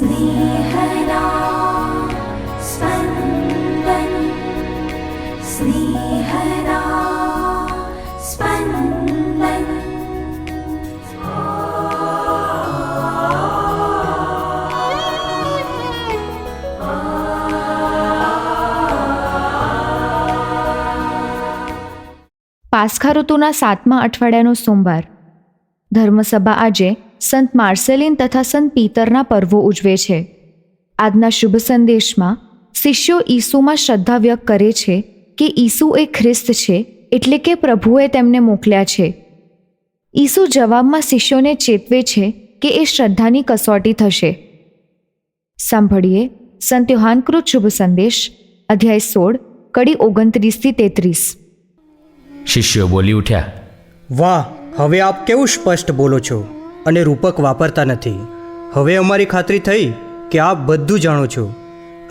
स्नेहदा स्पन्दन् स्नेहदा स्पन्दन् પાસખા ઋતુના સાતમા અઠવાડિયાનો સોમવાર ધર્મસભા આજે સંત માર્સેલિન તથા સંત પીતરના પર્વો ઉજવે છે. આજના શુભ સંદેશમાં શિષ્યો ઈસુમાં શ્રદ્ધા વ્યક્ત કરે છે કે ઈસુ એ ખ્રિસ્ત છે એટલે કે પ્રભુએ તેમને મોકલ્યા છે. ઈસુ જવાબમાં શિષ્યોને ચેતવે છે કે એ શ્રદ્ધાની કસોટી થશે. સાંભળીએ સંત યોહાનકૃત શુભ સંદેશ અધ્યાય સોળ કડી ઓગણત્રીસથી તેત્રીસ. શિષ્યો બોલી ઉઠ્યા વાહ હવે આપ કેવું સ્પષ્ટ બોલો છો? અને રૂપક વાપરતા નથી. હવે અમારી ખાતરી થઈ કે આપ બધું જાણો છો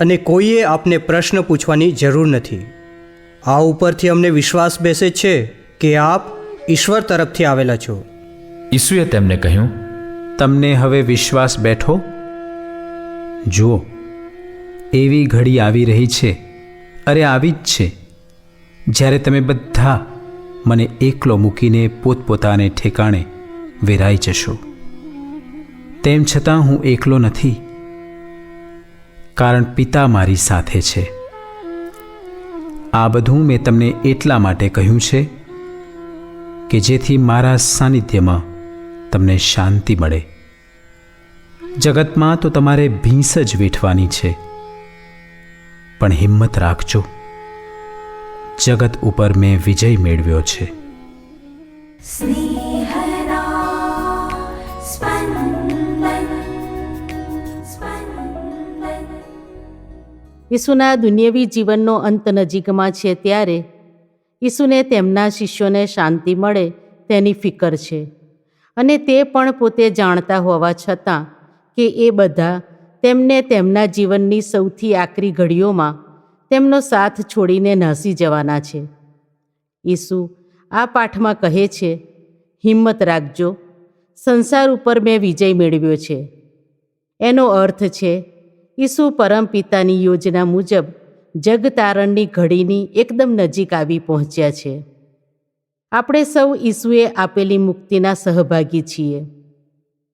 અને કોઈએ આપને પ્રશ્ન પૂછવાની જરૂર નથી. આ ઉપરથી અમને વિશ્વાસ બેસે છે કે આપ ઈશ્વર તરફથી આવેલા છો. ઈસુએ તેમને કહ્યું, તમને હવે વિશ્વાસ બેઠો? જુઓ, એવી ઘડી આવી રહી છે. અરે, આવી જ છે. જ્યારે તમે બધા મને એકલો મૂકીને પોતપોતાને ઠેકાણે વેરાઈ જશો. તેમ છતાં હું એકલો નથી, કારણ પિતા મારી સાથે છે. આ બધું મેં તમને એટલા માટે કહ્યું છે કે જેથી મારા સાનિધ્યમાં તમને શાંતિ મળે. જગતમાં તો તમારે ભીંસ જ વેઠવાની છે, પણ હિંમત રાખજો. જગત ઉપર મેં વિજય મેળવ્યો છે. સ્નેહ ઈસુના દુનિયવી જીવનનો અંત નજીકમાં છે ત્યારે ઈસુને તેમના શિષ્યોને શાંતિ મળે તેની ફિકર છે. અને તે પણ પોતે જાણતા હોવા છતાં કે એ બધા તેમને તેમના જીવનની સૌથી આકરી ઘડીઓમાં તેમનો સાથ છોડીને નાસી જવાના છે. ઈસુ આ પાઠમાં કહે છે, હિંમત રાખજો. સંસાર ઉપર મેં વિજય મેળવ્યો છે. એનો અર્થ છે ઈસુ પરમપિતાની યોજના મુજબ જગતારણની ઘડીની એકદમ નજીક આવી પહોંચ્યા છે. આપણે સૌ ઈસુએ આપેલી મુક્તિના સહભાગી છીએ.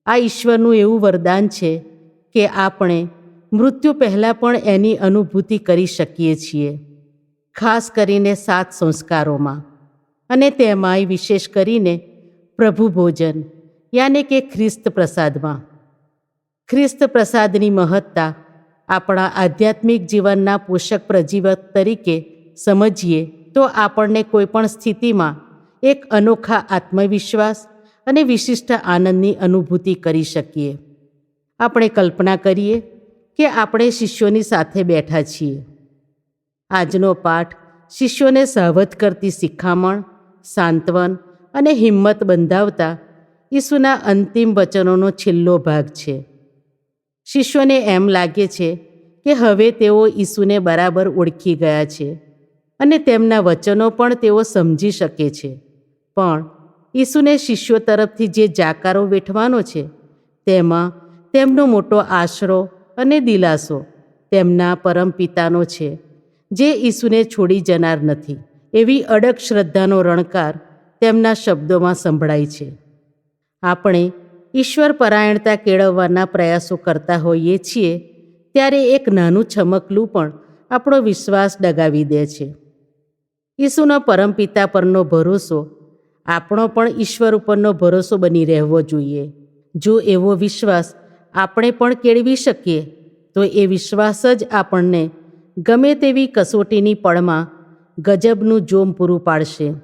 આ ઈશ્વરનું એવું વરદાન છે કે આપણે મૃત્યુ પહેલાં પણ એની અનુભૂતિ કરી શકીએ છીએ, ખાસ કરીને સાત સંસ્કારોમાં. અને તેમાંય વિશેષ કરીને પ્રભુ ભોજન, યાને કે ખ્રિસ્ત પ્રસાદમાં. ખ્રિસ્ત પ્રસાદની મહત્તા આપણા આધ્યાત્મિક જીવનના પોષક પ્રજીવક તરીકે સમજીએ તો આપણને કોઈપણ સ્થિતિમાં એક અનોખા આત્મવિશ્વાસ અને વિશિષ્ટ આનંદની અનુભૂતિ કરી શકીએ. આપણે કલ્પના કરીએ કે આપણે શિષ્યોની સાથે બેઠા છીએ. આજનો પાઠ શિષ્યોને સાવધ કરતી શિખામણ, સાંત્વન અને હિંમત બંધાવતા ઈસુના અંતિમ વચનોનો છેલ્લો ભાગ છે. શિષ્યોને એમ લાગે છે કે હવે તેઓ ઈસુને બરાબર ઓળખી ગયા છે અને તેમના વચનો પણ તેઓ સમજી શકે છે. પણ ઈસુને શિષ્યો તરફથી જે જાકારો વેઠવાનો છે, તેમાં તેમનો મોટો આશરો અને દિલાસો તેમના પરમપિતાનો છે, જે ઈસુને છોડી જનાર નથી, એવી અડગ શ્રદ્ધાનો રણકાર તેમના શબ્દોમાં સંભળાય છે. આપણે ઈશ્વર પરાયણતા કેળવવાના પ્રયાસો કરતા હોઈએ છીએ, ત્યારે એક નાનું છમકલું પણ આપણો વિશ્વાસ ડગાવી દે છે. ઈસુના પરમપિતા પરનો ભરોસો, આપણો પણ ઈશ્વર ઉપરનો ભરોસો બની રહેવો જોઈએ. જો એવો વિશ્વાસ આપણે પણ કેળવી શકીએ, તો એ વિશ્વાસ જ આપણને ગમે તેવી કસોટીની પળમાં ગજબનું જોમ પૂરું પાડશે.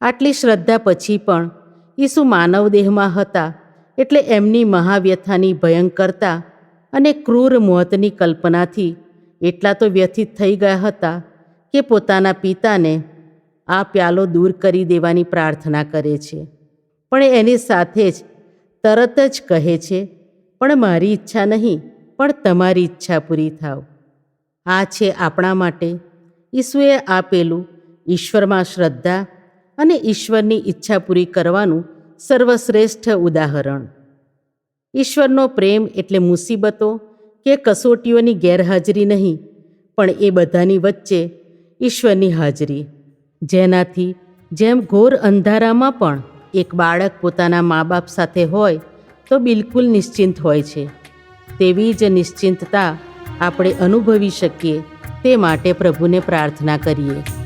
આટલી શ્રદ્ધા પછી પણ ઈસુ માનવ દેહમાં હતા એટલે એમની મહાવ્યથાની ભયંકરતા અને ક્રૂર મોતની કલ્પનાથી એટલા તો વ્યથિત થઈ ગયા હતા કે પોતાના પિતાને આ પ્યાલો દૂર કરી દેવાની પ્રાર્થના કરે છે. પણ એની સાથે જ તરત જ કહે છે, પણ મારી ઈચ્છા નહીં, પણ તમારી ઈચ્છા પૂરી થાવ. આ છે આપણા માટે ઈસુએ આપેલું ઈશ્વરમાં શ્રદ્ધા અને ઈશ્વરની ઈચ્છા પૂરી કરવાનું સર્વશ્રેષ્ઠ ઉદાહરણ. ઈશ્વરનો પ્રેમ એટલે મુસીબતો કે કસોટીઓની ગેરહાજરી નહીં, પણ એ બધાની વચ્ચે ઈશ્વરની હાજરી. જેનાથી જેમ ઘોર અંધારામાં પણ એક બાળક પોતાના મા બાપ સાથે હોય, તો બિલકુલ નિશ્ચિંત હોય છે. તેવી જ નિશ્ચિંતતા આપણે અનુભવી શકીએ તે માટે પ્રભુને પ્રાર્થના કરીએ.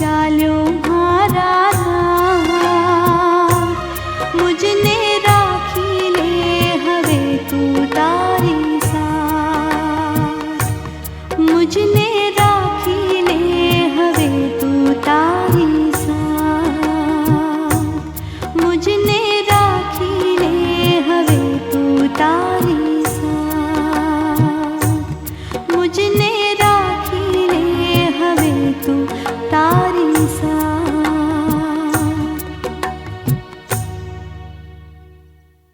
చాలు